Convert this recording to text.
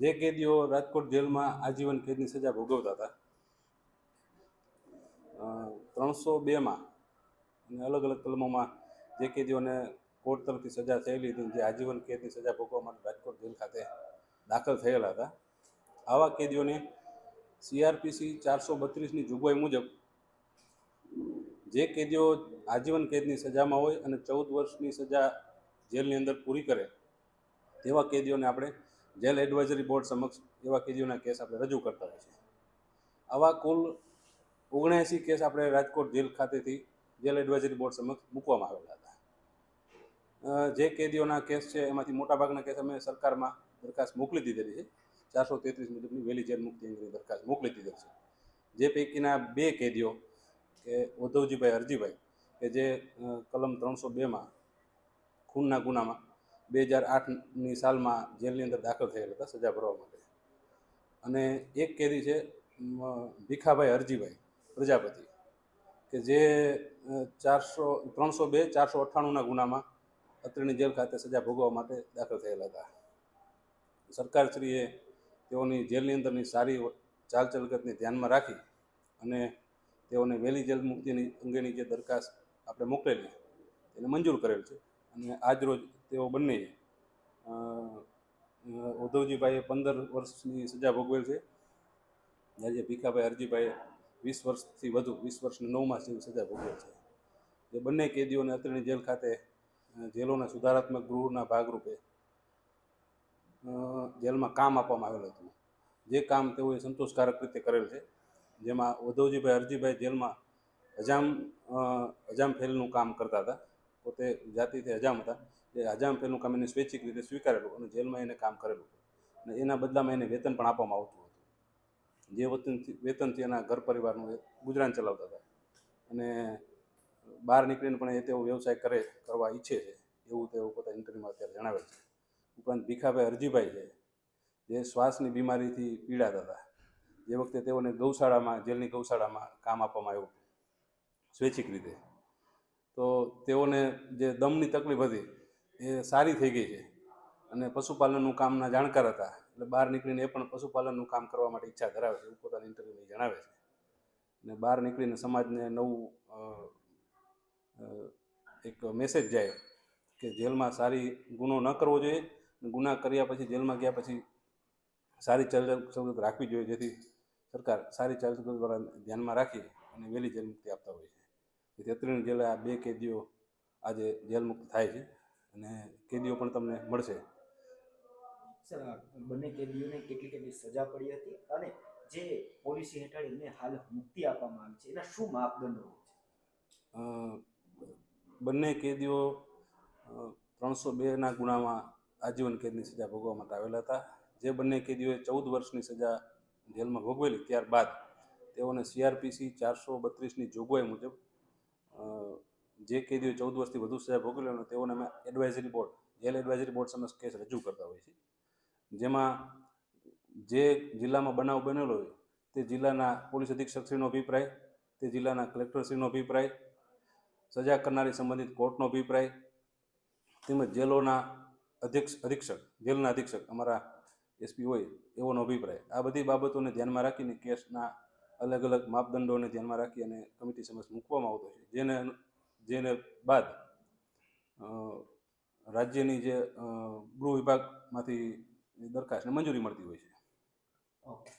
જે કેદીઓ રાજકોટ જેલમાં આજીવન કેદની સજા ભોગવતા હતા ત્રણસો બેમાં અને અલગ અલગ કલમોમાં જે કેદીઓને કોર્ટ તરફથી સજા થયેલી હતી, જે આજીવન કેદની સજા ભોગવવા માટે રાજકોટ જેલ ખાતે દાખલ થયેલા હતા. આવા કેદીઓને સીઆરપીસી ચારસો બત્રીસની જોગવાઈ મુજબ જે કેદીઓ આજીવન કેદની સજામાં હોય અને ચૌદ વર્ષની સજા જેલની અંદર પૂરી કરે, તેવા કેદીઓને આપણે જેલ એડવાઇઝરી બોર્ડ સમક્ષ એવા કેદીઓના કેસ આપણે રજૂ કરતા હોય છે. આવા કુલ ઓગણએંસી કેસ આપણે રાજકોટ જેલ ખાતેથી જેલ એડવાઇઝરી બોર્ડ સમક્ષ મૂકવામાં આવેલા હતા. જે કેદીઓના કેસ છે, એમાંથી મોટાભાગના કેસ અમે સરકારમાં દરખાસ્ત મોકલી દીધેલી છે. ચારસો તેત્રીસ મુજબની વહેલી જેલ મુક્તિ અંગેની દરખાસ્ત મોકલી દીધેલ છે. જે પૈકીના બે કેદીઓ કે ઉદ્ધવજીભાઈ હરજીભાઈ કે જે કલમ ત્રણસો બેમાં ખૂનના ગુનામાં બે હજાર આઠની સાલમાં જેલની અંદર દાખલ થયેલા હતા સજા ભરવા માટે. અને એક કેદી છે ભીખાભાઈ હરજીભાઈ, પ્રજાપતિ, કે જે ચારસો, ત્રણસો બે, ચારસો અઠ્ઠાણુંના ગુનામાં અત્રેની જેલ ખાતે સજા ભોગવવા માટે દાખલ થયેલા હતા. સરકારશ્રીએ તેઓની જેલની અંદરની સારી ચાલચલગતને ધ્યાનમાં રાખી અને તેઓને વહેલી જેલ મુક્તિની અંગેની જે દરખાસ્ત આપણે મોકલેલી, એને મંજૂર કરેલ છે. અને આજરોજ તેઓ બંને ઉદ્ધવજીભાઈએ પંદર વર્ષની સજા ભોગવેલ છે. જ્યારે ભીખાભાઈ અરજીભાઈએ વીસ વર્ષથી વધુ, વીસ વર્ષની નવ માસ જેવી સજા ભોગવેલ છે. જે બંને કેદીઓને અત્રેની જેલ ખાતે જેલોના સુધારાત્મક ગૃહના ભાગરૂપે જેલમાં કામ આપવામાં આવેલું હતું. જે કામ તેઓએ સંતોષકારક રીતે કરેલ છે. જેમાં ઉદ્ધવજીભાઈ અરજીભાઈ જેલમાં હજામ અજામ ફેલનું કામ કરતા હતા. પોતે જાતિથી હજામ હતા. એ હજામ ફેલનું કામ એને સ્વૈચ્છિક રીતે સ્વીકારેલું અને જેલમાં એને કામ કરેલું અને એના બદલામાં એને વેતન પણ આપવામાં આવતું હતું. જે વતનથી, વેતનથી એના ઘર પરિવારનું ગુજરાન ચલાવતા હતા. અને બહાર નીકળીને પણ એ તેઓ વ્યવસાય કરે, કરવા ઈચ્છે છે. એવું તેઓ પોતા ઇન્ટરવ્યુમાં અત્યારે જણાવે છે. ઉપરાંત ભીખાભાઈ હરજીભાઈ છે, જે શ્વાસની બીમારીથી પીડાતા હતા. જે વખતે તેઓને ગૌશાળામાં, જેલની ગૌશાળામાં કામ આપવામાં આવ્યું સ્વૈચ્છિક રીતે. તો તેઓને જે દમની તકલીફ હતી એ સારી થઈ ગઈ છે. અને પશુપાલનનું કામના જાણકાર હતા. એટલે બહાર નીકળીને એ પણ પશુપાલનનું કામ કરવા માટે ઈચ્છા ધરાવે છે. એવું પોતાના ઇન્ટરવ્યૂમાં જણાવે છે. અને બહાર નીકળીને સમાજને નવું એક મેસેજ જાય કે જેલમાં સારી ગુનો ન કરવો જોઈએ. ગુના કર્યા પછી જેલમાં ગયા પછી સારી ચાલ રાખવી જોઈએ. જેથી સરકાર સારી ચાલ દ્વારા ધ્યાનમાં રાખી અને વહેલી જેલ મુક્તિ આપતા હોય છે. જેથી જેલ આ બે કેદીઓ આજે જેલ મુક્ત થાય છે. અને કેદીઓ પણ તમને મળશે. સર બંને કેદીઓને કેટલી કેટલી સજા પડી હતી અને જે પોલિસી હેઠળ એમને હાલ મુક્તિ આપવામાં આવી છે એના શું માપદંડો છે? બંને કેદીઓ ત્રણસો બેના ગુનામાં આજીવન કેદની સજા ભોગવવા માટે આવેલા હતા. જે બંને કેદીઓએ ચૌદ વર્ષની સજા જેલમાં ભોગવેલી ત્યારબાદ તેઓને સીઆરપીસી ચારસો બત્રીસની જોગવાઈ મુજબ જે કેદીઓ ચૌદ વર્ષથી વધુ સજા ભોગવેલો તેઓને અમે advisory board jail advisory board સમક્ષ કેસ રજૂ કરતા હોઈએ છીએ. જેમાં જે જિલ્લામાં બનાવ બનેલો હોય, તે જિલ્લાના પોલીસ અધિક્ષકશ્રીનો અભિપ્રાય, તે જિલ્લાના કલેક્ટરશ્રીનો અભિપ્રાય, સજા કરનારી સંબંધિત કોર્ટનો અભિપ્રાય, તેમજ જેલોના અધ્યક્ષ, અધિક્ષક, જેલના અધિક્ષક અમારા એસપી હોય એવોનો અભિપ્રાય. આ બધી બાબતોને ધ્યાનમાં રાખીને કેસના અલગ અલગ માપદંડોને ધ્યાનમાં રાખી અને કમિટી સમક્ષ મૂકવામાં આવતો છે. જેને જેને બાદ રાજ્યની જે ગૃહ વિભાગમાંથી દરખાસ્તને મંજૂરી મળતી હોય છે. ઓકે.